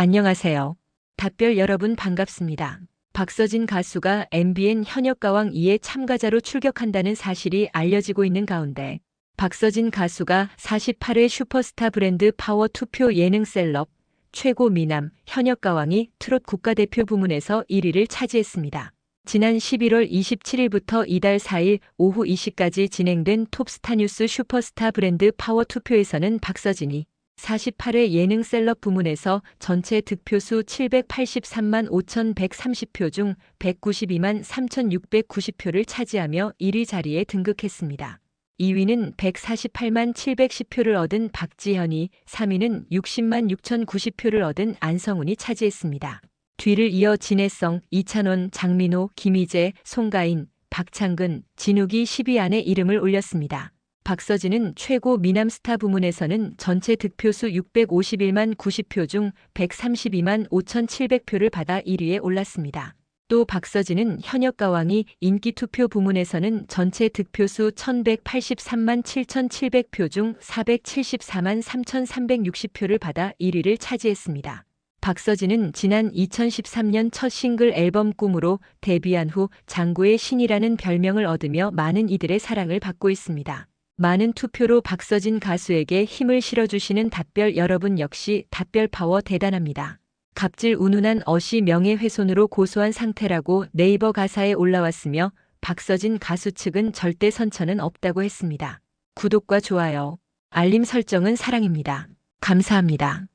안녕하세요. 답별 여러분 반갑습니다. 박서진 가수가 MBN 현역가왕 2에 참가자로 출격한다는 사실이 알려지고 있는 가운데 박서진 가수가 48회 슈퍼스타 브랜드 파워 투표 예능 셀럽 최고 미남 현역가왕이 트롯 국가대표 부문에서 1위를 차지했습니다. 지난 11월 27일부터 이달 4일 오후 2시까지 진행된 톱스타 뉴스 슈퍼스타 브랜드 파워 투표에서는 박서진이 48회 예능 셀럽 부문에서 전체 득표수 783만 5,130표 중 192만 3,690표를 차지하며 1위 자리에 등극했습니다. 2위는 148만 710표를 얻은 박지현이, 3위는 60만 6,090표를 얻은 안성훈이 차지했습니다. 뒤를 이어 진해성, 이찬원, 장민호, 김희재, 송가인, 박창근, 진욱이 10위 안에 이름을 올렸습니다. 박서진은 최고 미남 스타 부문에서는 전체 득표수 651만 90표 중 132만 5,700표를 받아 1위에 올랐습니다. 또 박서진은 현역 가왕이 인기 투표 부문에서는 전체 득표수 1183만 7,700표 중 474만 3,360표를 받아 1위를 차지했습니다. 박서진은 지난 2013년 첫 싱글 앨범 꿈으로 데뷔한 후 장구의 신이라는 별명을 얻으며 많은 이들의 사랑을 받고 있습니다. 많은 투표로 박서진 가수에게 힘을 실어주시는 답별 여러분 역시 답별 파워 대단합니다. 갑질 운운한 어시 명예훼손으로 고소한 상태라고 네이버 가사에 올라왔으며 박서진 가수 측은 절대 선처는 없다고 했습니다. 구독과 좋아요, 알림 설정은 사랑입니다. 감사합니다.